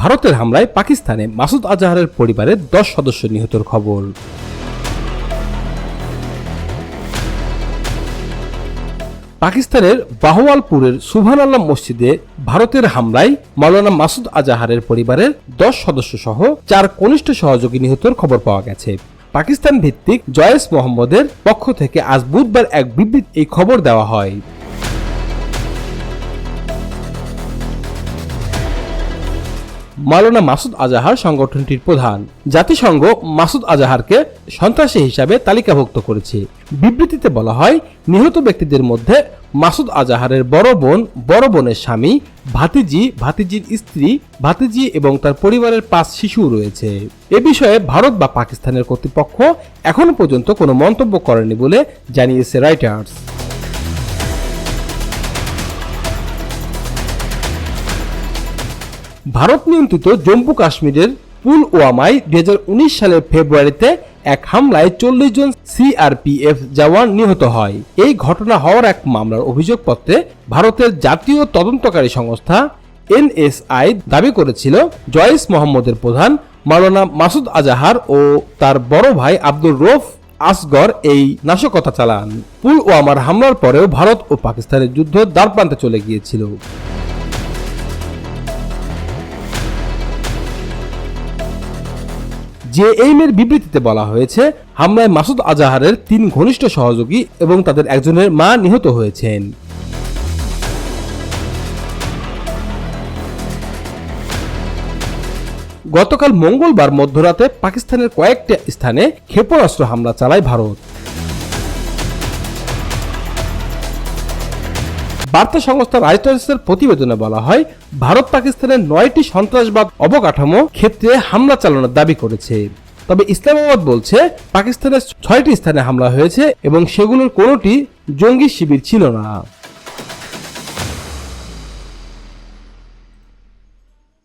ভারতের হামলায় পাকিস্তানে মাসুদ আজাহারের পরিবারের দশ সদস্য নিহতের খবর। পাকিস্তানের বাহওয়ালপুরের সুবহান আল্লাহ মসজিদে ভারতের হামলায় মাওলানা মাসুদ আজাহারের পরিবারের দশ সদস্য সহ চার কনিষ্ঠ সহযোগী নিহতের খবর পাওয়া গেছে। পাকিস্তান ভিত্তিক জয়েস মোহাম্মদের পক্ষ থেকে আজ বুধবার এক বিবৃতি এই খবর দেওয়া হয়। মাওলানা মাসুদ আজাহার সংগঠনটির প্রধান। জাতিসংঘ মাসুদ আজাহারকে সন্ত্রাসী হিসাবে তালিকাভুক্ত করেছে। বিবৃতিতে বলা হয়, নিহত ব্যক্তিদের মধ্যে মাসুদ আজাহারের বড় বোন, বড় বোনের স্বামী, ভাতিজি, ভাতিজির স্ত্রী, ভাতিজি এবং তার পরিবারের পাঁচ শিশু রয়েছে। এ বিষয়ে ভারত বা পাকিস্তানের কর্তৃপক্ষ এখনও পর্যন্ত কোনো মন্তব্য করেনি বলে জানিয়েছে রাইটার্স। ভারত নিয়ন্ত্রিত জম্মু কাশ্মীরের পুলওয়ামায় দুই হাজার উনিশ সালের ফেব্রুয়ারিতে এক হামলায় চল্লিশ জন সিআরপিএফ জওয়ান নিহত হয়। এই ঘটনা হওয়ার এক মামলার অভিযোগপত্রে ভারতের জাতীয় তদন্তকারী সংস্থা এনএসআই দাবি করেছিল জয়েস মোহাম্মদের প্রধান মাওলানা মাসুদ আজাহার ও তার বড় ভাই আব্দুর রফ আসগর এই নাশকতা চালান। পুলওয়ামার হামলার পরেও ভারত ও পাকিস্তানের যুদ্ধ দ্বারপ্রান্তে চলে গিয়েছিল। যে এইমের বিবৃতিতে বলা হয়েছে, হামলায় মাসুদ আজাহারের তিন ঘনিষ্ঠ সহযোগী এবং তাদের একজনের মা নিহত হয়েছেন। গতকাল মঙ্গলবার মধ্যরাতে পাকিস্তানের কয়েকটি স্থানে ক্ষেপণাস্ত্র হামলা চালায় ভারত। বার্তা সংস্থা রাইটার্সের প্রতিবেদনে বলা হয়, ভারত পাকিস্তানের নয়টি সন্ত্রাসবাদ অবকাঠামো ক্ষেত্রে হামলা চালানোর দাবি করেছে। তবে ইসলামাবাদ বলছে, পাকিস্তানের ছয়টি স্থানে হামলা হয়েছে এবং সেগুলোর কোনোটি জঙ্গি শিবির ছিল না।